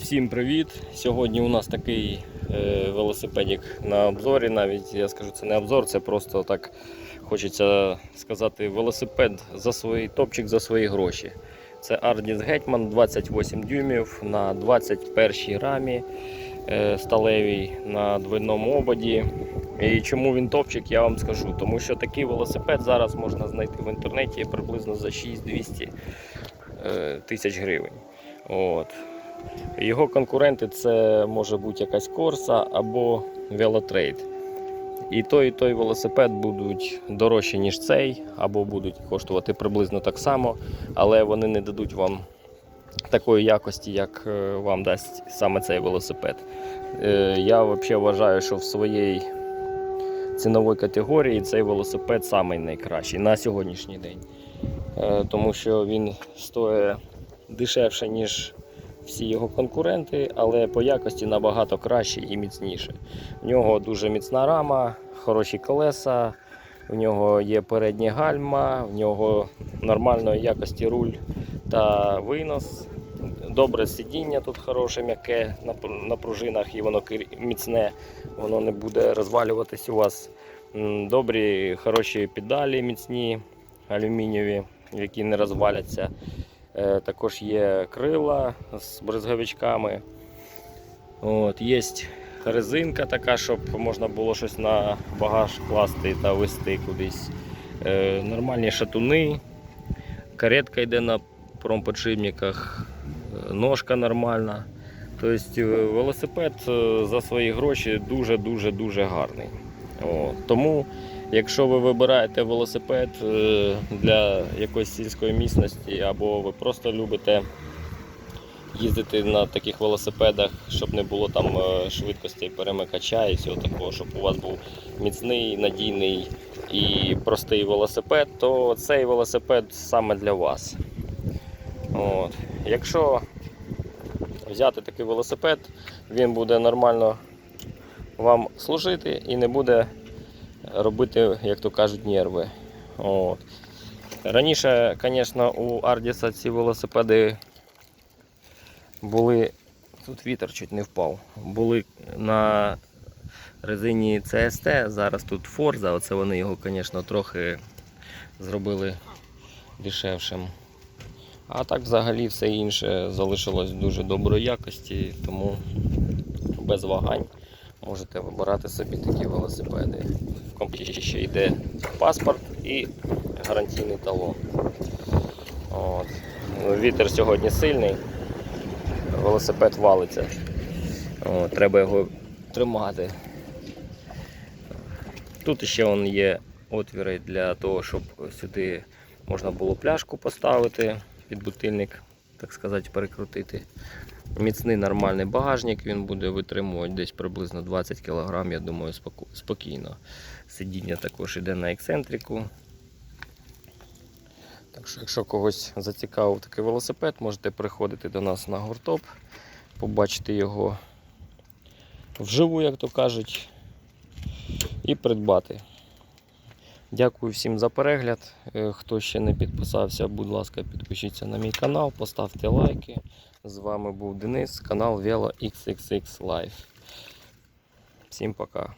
Всім привіт! Сьогодні у нас такий е, велосипедик на обзорі. Навіть я скажу, це не обзор, це просто так хочеться сказати велосипед за свої топчик за свої гроші. Це Ardis Hetman 28 дюймів на 21 рамі е, сталевій на двойному ободі. І чому він топчик, я вам скажу. Тому що такий велосипед зараз можна знайти в інтернеті приблизно за 6-200 е, тисяч гривень. От. Його конкуренти це може бути якась корса або велотрейд. І той, і той велосипед будуть дорожчі, ніж цей, або будуть коштувати приблизно так само, але вони не дадуть вам такої якості, як е, вам дасть саме цей велосипед. Е, Я взагалі вважаю, що в своїй ціновій категорії цей велосипед самий найкращий на сьогоднішній день. Е, Тому що він стоїть дешевше, ніж всі його конкуренти, але по якості набагато краще і міцніше. В нього дуже міцна рама, хороші колеса, в нього є передні гальма, в нього нормальної якості руль та винос. Добре сидіння тут хороше, м'яке на, пружинах і воно міцне, воно не буде розвалюватись у вас. Добрі, хороші педалі міцні, алюмінієві, які не розваляться. Е, Також є крила з бризговичками. От, є резинка така, щоб можна було щось на багаж класти та вести кудись. Е, Нормальні шатуни, каретка йде на промподшипниках, е, ножка нормальна. Тобто е, велосипед е, за свої гроші дуже-дуже дуже гарний. От. Тому Якщо ви вибираєте велосипед е, для якоїсь сільської місності, або ви просто любите їздити на таких велосипедах, щоб не було там е, швидкостей перемикача і всього такого, щоб у вас був міцний, надійний і простий велосипед, то цей велосипед саме для вас. От. Якщо взяти такий велосипед, він буде нормально вам служити і не буде робити, як то кажуть, нерви. От. Раніше, звісно, у Ардіса ці велосипеди були. Тут вітер чуть не впав. Були на резині CST, зараз тут Forza, оце вони його, звісно, трохи зробили дешевшим. А так взагалі все інше залишилось дуже доброї якості, тому без вагань можете вибирати собі такі велосипеди. В комплекті ще йде паспорт і гарантійний талон. От. Вітер сьогодні сильний, велосипед валиться. От, треба його тримати. Тут ще вон є отвіри для того, щоб сюди можна було пляшку поставити під бутильник, так сказати, перекрутити. Міцний нормальний багажник, він буде витримувати десь приблизно 20 кг, я думаю, спокійно. Сидіння також йде на ексцентрику. Так що, якщо когось зацікавив такий велосипед, можете приходити до нас на гуртоп, побачити його вживу, як то кажуть, і придбати. Дякую всім за перегляд. Е, Хто ще не підписався, будь ласка, підпишіться на мій канал, поставте лайки. З вами був Денис, канал Velo XXX Live. Всім пока.